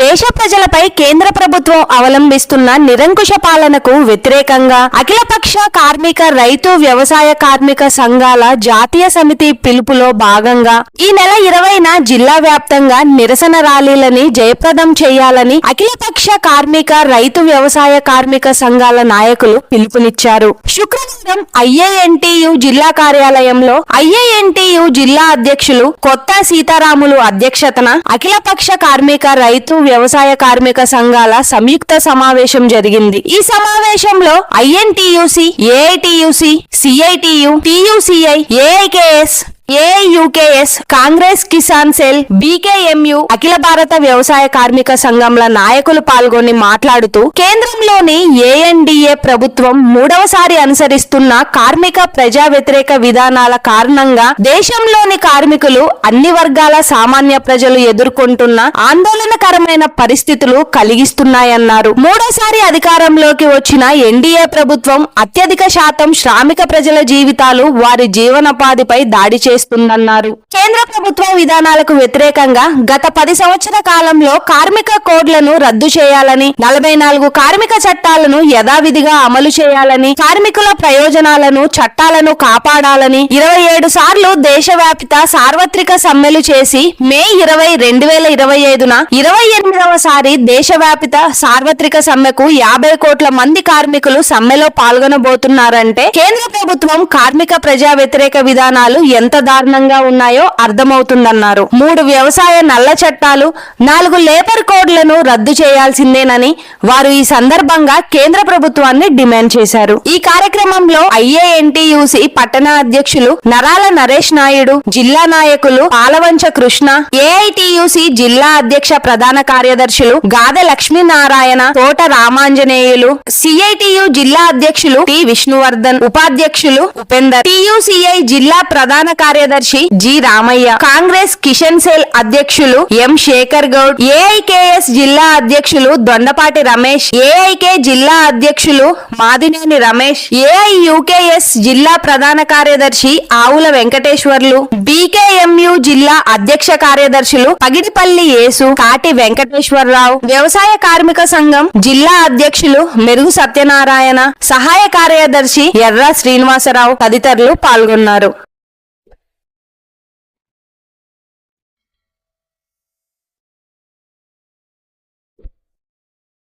దేశ ప్రజలపై కేంద్ర ప్రభుత్వం అవలంబిస్తున్న నిరంకుశ పాలనకు వ్యతిరేకంగా అఖిలపక్ష కార్మిక రైతు వ్యవసాయ కార్మిక సంఘాల జాతీయ సమితి పిలుపులో భాగంగా ఈ నెల ఇరవైన జిల్లా వ్యాప్తంగా నిరసన ర్యాలీలని జయప్రదం చేయాలని అఖిలపక్ష కార్మిక రైతు వ్యవసాయ కార్మిక సంఘాల నాయకులు పిలుపునిచ్చారు. శుక్రవారం ఐఏఎన్టీయు జిల్లా కార్యాలయంలో ఐఏఎన్టీయు జిల్లా అధ్యక్షులు కొత్త సీతారాములు అధ్యక్షతన అఖిలపక్ష కార్మిక రైతు వ్యవసాయ కార్మిక సంఘాల సంయుక్త సమావేశం జరిగింది. ఈ సమావేశంలో INTUC AITUC CITU TUCI AIKS AUKS Congress Kisan cell BKMU అఖిల భారత వ్యవసాయ కార్మిక సంఘంల నాయకులు పాల్గొని మాట్లాడుతూ కేంద్రంలోని ఏఎన్డిఏ ప్రభుత్వం మూడవసారి అనుసరిస్తున్న కార్మిక ప్రజా వ్యతిరేక విధానాల కారణంగా దేశంలోని కార్మికులు అన్ని వర్గాల సామాన్య ప్రజలు ఎదుర్కొంటున్న ఆందోళనకరమైన పరిస్థితులు కలిగిస్తున్నాయన్నారు. మూడోసారి అధికారంలోకి వచ్చిన ఎన్డీఏ ప్రభుత్వం అత్యధిక శాతం శ్రామిక ప్రజల జీవితాలు వారి జీవనోపాధిపై దాడి చేస్తుందన్నారు కేంద్ర ప్రభుత్వ విధానాలకు వ్యతిరేకంగా గత పది సంవత్సర కాలంలో కార్మిక కోడ్లను రద్దు చేయాలని నలభై నాలుగు కార్మిక చట్టాలను యథావిధిగా అమలు చేయాలని కార్మికుల ప్రయోజనాలను చట్టాలను కాపాడాలని ఇరవై ఏడు సార్లు దేశవ్యాప్త సార్వత్రిక సమ్మెలు చేసి మే ఇరవై రెండు వేల ఇరవై ఐదున ఇరవై ఎనిమిదవ సారి దేశవ్యాపిత సార్వత్రిక సమ్మెకు యాభై కోట్ల మంది కార్మికులు సమ్మెలో పాల్గొనబోతున్నారంటే కేంద్ర ప్రభుత్వం కార్మిక ప్రజా వ్యతిరేక విధానాలు ఎంత దారుణంగా ఉన్నాయో అర్థమవుతుందన్నారు. మూడు వ్యవసాయ నల్ల చట్టాలు నాలుగు లేబర్ కోడ్లను రద్దు చేయాల్సిందేనని వారు ఈ సందర్భంగా కేంద్ర ప్రభుత్వాన్ని డిమాండ్ చేశారు. ఈ కార్యక్రమంలో ఐఏఎన్టీయూసీ పట్టణ అధ్యక్షులు నరాల నరేష్ నాయుడు జిల్లా నాయకులు పాలవంచ కృష్ణ ఏఐటియుసి జిల్లా అధ్యక్ష ప్రధాన కార్యదర్శులు గాదె లక్ష్మీనారాయణ తోట రామాంజనేయులు సిఐటియు జిల్లా అధ్యక్షులు టి విష్ణువర్ధన్ ఉపాధ్యక్షులు ఉపేందర్ టియుసిఐ జిల్లా ప్రధాన కార్యదర్శి జి రామయ్య కాంగ్రెస్ కిషన్ సేల్ అధ్యక్షులు ఎం శేఖర్ గౌడ్ ఏఐకేఎస్ జిల్లా అధ్యక్షులు దొండపాటి రమేష్ ఏఐకే జిల్లా అధ్యక్షులు మాదినేని రమేష్ ఏఐయుకేఎస్ జిల్లా ప్రధాన కార్యదర్శి ఆవుల వెంకటేశ్వర్లు బీకేఎంయు జిల్లా అధ్యక్ష కార్యదర్శులు పగిడిపల్లి యేసు కాటి వెంకటేశ్వరరావు వ్యవసాయ కార్మిక సంఘం జిల్లా అధ్యక్షులు మెరుగు సత్యనారాయణ సహాయ కార్యదర్శి ఎర్ర శ్రీనివాసరావు తదితరులు పాల్గొన్నారు.